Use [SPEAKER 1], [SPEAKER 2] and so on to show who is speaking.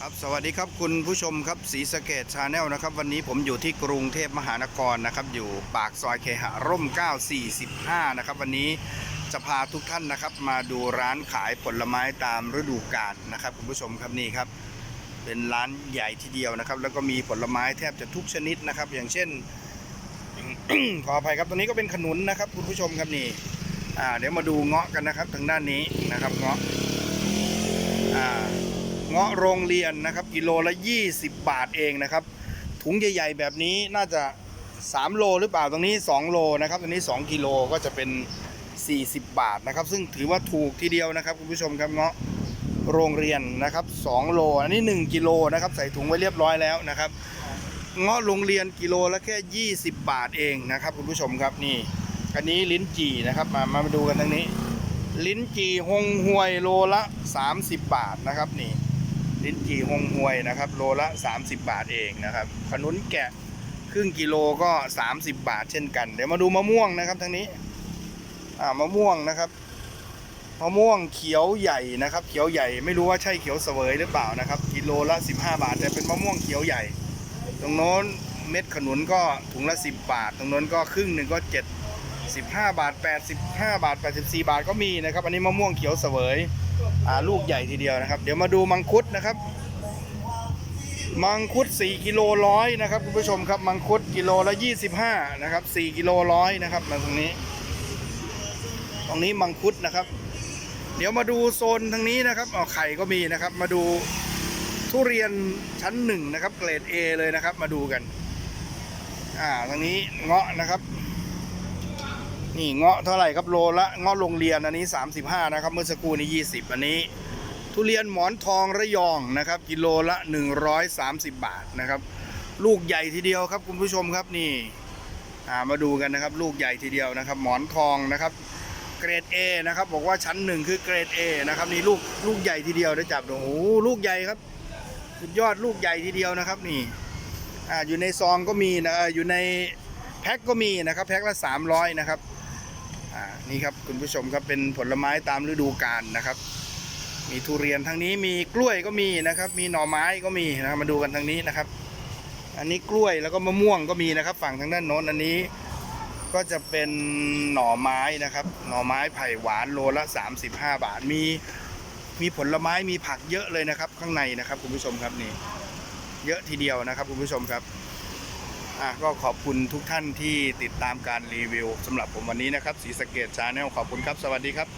[SPEAKER 1] ครับสวัสดีครับคุณผู้ชมครับสีสเกตชาแนลนะครับ วันนี้ผมอยู่ที่กรุงเทพมหานครนะครับ อยู่ปากซอยเคหะร่ม 945 นะครับ วันนี้จะพาทุกท่านนะครับ มาดูร้านขายผลไม้ตามฤดูกาลนะครับ คุณผู้ชมครับนี่ครับ เป็นร้านใหญ่ทีเดียวนะครับ แล้วก็มีผลไม้แทบจะทุกชนิดนะครับ อย่างเช่น ขออภัยครับตรงนี้ก็เป็นขนุนนะครับ คุณผู้ชมครับนี่อ่าเดี๋ยวมาดูเงาะกันนะครับทางด้านนี้นะครับเงาะอ่า งาะโรงเรียนนะครับกิโลละ 20 บาทเองนะครับ ถุงใหญ่ ๆ แบบนี้น่าจะ 3 โลหรือเปล่าตรงนี้ 2 โลนะครับตรงนี้ 2 กิโลก็จะเป็น 40 บาทนะครับ ซึ่งถือว่าถูกทีเดียวนะครับคุณผู้ชมครับเงาะโรงเรียนนะครับ 2 โล อันนี้ 1 กิโลนะครับใส่ถุงไว้เรียบร้อยแล้วนะครับเงาะโรงเรียนกิโลละแค่ 20 บาทเองนะครับคุณผู้ชมครับนี่อันนี้ลิ้นจี่นะครับมามาดูกันทางนี้ ลิ้นจี่ฮงหวยโลละ 30 บาทนะครับนี่ ลิ้นจี่ฮงหวยนะครับ โลละ 30 บาทเองนะครับขนุนแกะครึ่งกิโลก็ 30 บาทเช่นกัน เดี๋ยวมาดูมะม่วงนะครับทางนี้อ่ามะม่วงนะครับมะม่วงเขียวใหญ่นะครับ เขียวใหญ่ไม่รู้ว่าใช่เขียวเสวยหรือเปล่านะครับ กิโลละ 15 บาท แต่เป็นมะม่วงเขียวใหญ่ ตรงโน้นเม็ดขนุนก็ถุงละ 10 บาท ตรงโน้นก็ครึ่งหนึ่งก็ 7 15 บาท 85 บาท 84 บาทก็มีนะครับ อันนี้มะม่วงเขียวเสวย ลูกใหญ่ทีเดียวนะครับ เดี๋ยวมาดูมังคุดนะครับ มังคุด 4กิโลร้อยนะครับคุณผู้ชมครับมังคุดกิโลละ 25นะครับ4กิโลร้อยนะครับมาตรงนี้ ตรงนี้มังคุดนะครับ เดี๋ยวมาดูโซนทางนี้นะครับอ๋อไข่ก็มีนะครับ มาดูทุเรียนชั้นหนึ่งนะครับเกรด A เลยนะครับ มาดูกัน อ่าทางนี้เงาะนะครับ นี่เงาะเท่าไหร่ครับโลละเงาะโรงเรียนอันนี้ 35 นะครับ เมื่อสักครู่นี้ 20 อันนี้ ทุเรียนหมอนทองระยองนะครับ กิโลละ 130 บาทนะครับ ลูกใหญ่ทีเดียวครับคุณผู้ชมครับนี่ามาดูกันนะครับ ลูกใหญ่ทีเดียวนะครับ หมอนทองนะครับ เกรด A นะครับบอกว่าชั้นหนึ่งคือเกรด A นะครับนี่ลูกลูกใหญ่ทีเดียวได้จับดูโอ้โหลูกใหญ่ครับสุดยอดลูกใหญ่ทีเดียวนะครับนี่อ่าอยู่ในซองก็มีนะเอ่ออยู่ในแพ็คก็มีนะครับแพ็คละ 300 นะครับ อ่านี่ครับคุณผู้ชมครับเป็นผลไม้ตามฤดูกาลนะครับ มีทุเรียนทางนี้มีกล้วยก็มีนะครับ มีหน่อไม้ก็มีนะครับมาดูกันทางนี้นะครับ อันนี้กล้วยแล้วก็มะม่วงก็มีนะครับ ฝั่งทางด้านโน้นอันนี้ก็จะเป็นหน่อไม้นะครับ หน่อไม้ไผ่หวานโลละ 35 บาทมีมีผลไม้มีผักเยอะเลยนะครับ ข้างในนะครับ คุณผู้ชมครับนี่เยอะทีเดียวนะครับ คุณผู้ชมครับ อะก็ขอบคุณทุกท่านที่ติดตามการรีวิวสำหรับผมวันนี้นะครับสีสะเกตชาแนลขอบคุณครับ สวัสดีครับ